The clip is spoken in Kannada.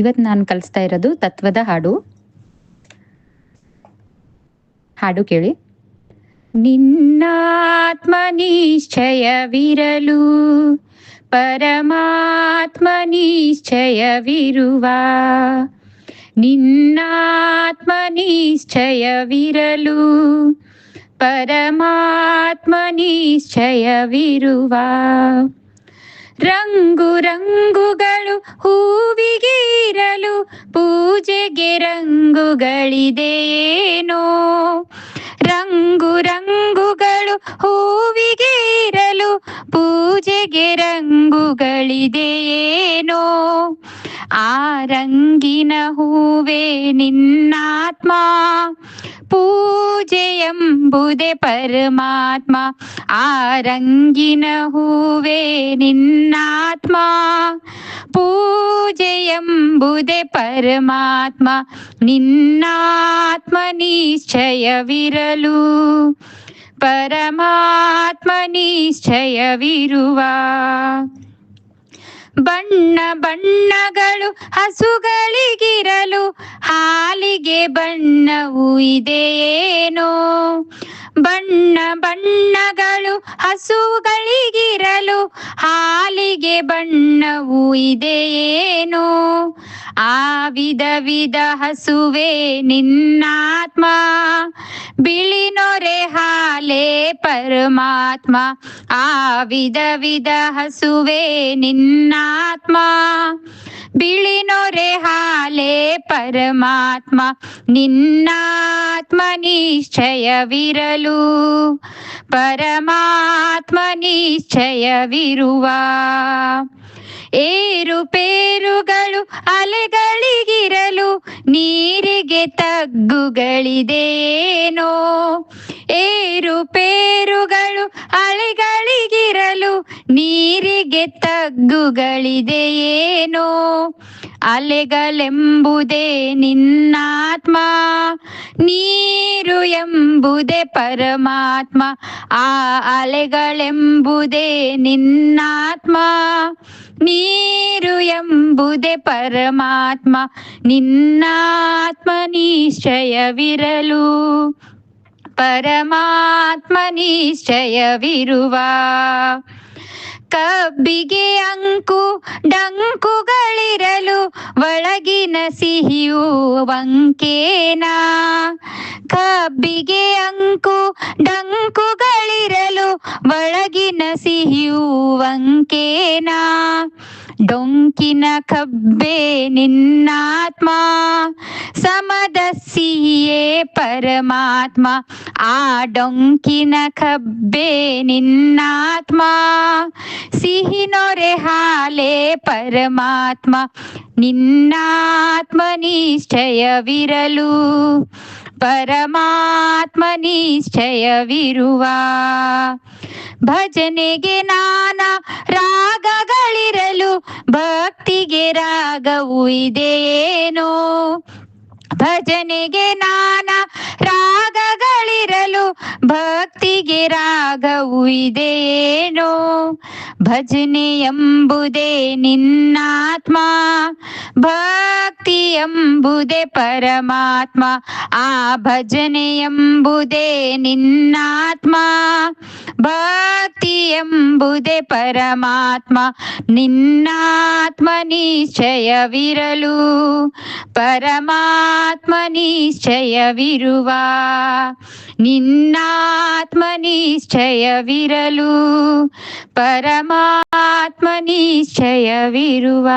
ಇವತ್ತು ನಾನು ಕಲಿಸ್ತಾ ಇರೋದು ತತ್ವದ ಹಾಡು. ಹಾಡು ಕೇಳಿ. ನಿನ್ನಾತ್ಮ ನಿಶ್ಚಯವಿರಲು ಪರಮಾತ್ಮ ನಿಶ್ಚಯವಿರುವ ನಿನ್ನಾತ್ಮ ನಿಶ್ಚಯವಿರಲು ಪರಮಾತ್ಮ ನಿಶ್ಚಯವಿರುವ ರಂಗು ರಂಗುಗಳು ಹೂವಿಗೆ ಇರಲು ಪೂಜೆಗೆ ರಂಗುಗಳಿದೆಯೇನೋ? ರಂಗು ರಂಗುಗಳು ಹೂವಿಗೆ ಇರಲು ಪೂಜೆಗೆ ರಂಗುಗಳಿದೆಯೇನೋ? ಆ ರಂಗಿನ ಹೂವೇ ನಿನ್ನಾತ್ಮ, ಪೂಜೆ ಎಂಬುದೇ ಪರಮಾತ್ಮ. ಆ ರಂಗಿನ ಹೂವೇ ನಿನ್ನಾತ್ಮ. ಪೂಜೆ ಎಂಬುದೇ ಪರಮಾತ್ಮ. ನಿನ್ನಾತ್ಮ ನಿಶ್ಚಯವಿರಲು. ಪರಮಾತ್ಮ ನಿಶ್ಚಯವಿರುವ. ಬಣ್ಣ ಬಣ್ಣಗಳು ಹಸುಗಳಿಗಿರಲು. ಹಾಲಿಗೆ ಬಣ್ಣವು ಇದೆಯೇನೋ ಬಣ್ಣ ಬಣ್ಣಗಳು ಹಸುಗಳಿಗಿರಲು ಹಾಲಿಗೆ ಬಣ್ಣವು ಇದೆಯೇನೋ? ಆ ವಿಧ ವಿಧ ಹಸುವೆ ನಿನ್ನಾತ್ಮ ಬಿಳಿ ನೊರೆ ಹಾಲೆ ಪರಮಾತ್ಮ. ಆ ವಿಧ ವಿಧ ಹಸುವೆ ನಿನ್ನಾತ್ಮ ಬಿಳಿ ನೊರೆ ಹಾಲೆ ಪರಮಾತ್ಮ. ನಿನ್ನಾತ್ಮ ನಿಶ್ಚಯವಿರಲು, ಪರಮಾತ್ಮ ನಿಶ್ಚಯವಿರುವ. ಏರುಪೇರುಗಳು ಅಲೆಗಳಿಗಿರಲು ನೀರಿಗೆ ತಗ್ಗುಗಳಿದೇನೋ. ಏರುಪೇರುಗಳು ಅಲೆಗಳಿಗಿರಲು ನೀರಿಗೆ ತಗ್ಗುಗಳಿದೆಯೇನೋ ಅಲೆಗಳೆಂಬುದೇ ನಿನ್ನಾತ್ಮ, ನೀರು ಎಂಬುದೇ ಪರಮಾತ್ಮ, ಆ ಅಲೆಗಳೆಂಬುದೇ ನಿನ್ನಾತ್ಮ. ನೀರು ಎಂಬುದೇ ಪರಮಾತ್ಮ ನಿನ್ನಾತ್ಮ ನಿಶ್ಚಯವಿರಲು ಪರಮಾತ್ಮ ನಿಶ್ಚಯವಿರುವ ಕಬ್ಬಿಗೆ ಅಂಕು ಡಂಕುಗಳಿರಲು ಒಳಗಿನ ಸಿಹಿಯು ವಂಕೇನಾ ಕಬ್ಬಿಗೆ ಅಂಕು ಡಂಕುಗಳಿರಲು ಒಳಗಿನ ಸಿಹಿಯು ವಂಕೇನ ಡೊಂಕಿನ ಕಬ್ಬೆ ನಿನ್ನಾತ್ಮ, ಸಮದಸ್ಸಿಯೇ ಪರಮಾತ್ಮ. ಆ ಡೊಂಕಿನ ಕಬ್ಬೆ ನಿನ್ನಾತ್ಮ ಸಿಹಿ ನೊರೆ ಹಾಲೆ ಪರಮಾತ್ಮ. ನಿನ್ನಾತ್ಮ ನಿಶ್ಚಯವಿರಲು, ಪರಮಾತ್ಮ ನಿಶ್ಚಯವಿರುವ. ಭಜನೆಗೆ ನಾನಾ ರಾಗಗಳಿರಲು ಭಕ್ತಿಗೆ ರಾಗವು ಇದೆಯೇನೋ ಭಜನೆಗೆ ನಾನ ರಾಗಗಳಿರಲು ಭಕ್ತಿಗೆ ರಾಗವು ಇದೆಯೇನೋ ಭಜನೆ ಎಂಬುದೇ ನಿನ್ನಾತ್ಮ, ಭಕ್ತಿ ಎಂಬುದೇ ಪರಮಾತ್ಮ, ಆ ಭಜನೆ ಎಂಬುದೇ ನಿನ್ನಾತ್ಮ ಭಕ್ತಿ ಎಂಬುದೇ ಪರಮಾತ್ಮ ನಿನ್ನಾತ್ಮ ನಿಶ್ಚಯವಿರಲು ಪರಮಾತ್ಮ ನಿಶ್ಚಯವಿರುವ ನಿನ್ನಾತ್ಮ ನಿಶ್ಚಯವಿರಲು ಪರಮಾತ್ಮ ನಿಶ್ಚಯವಿರುವ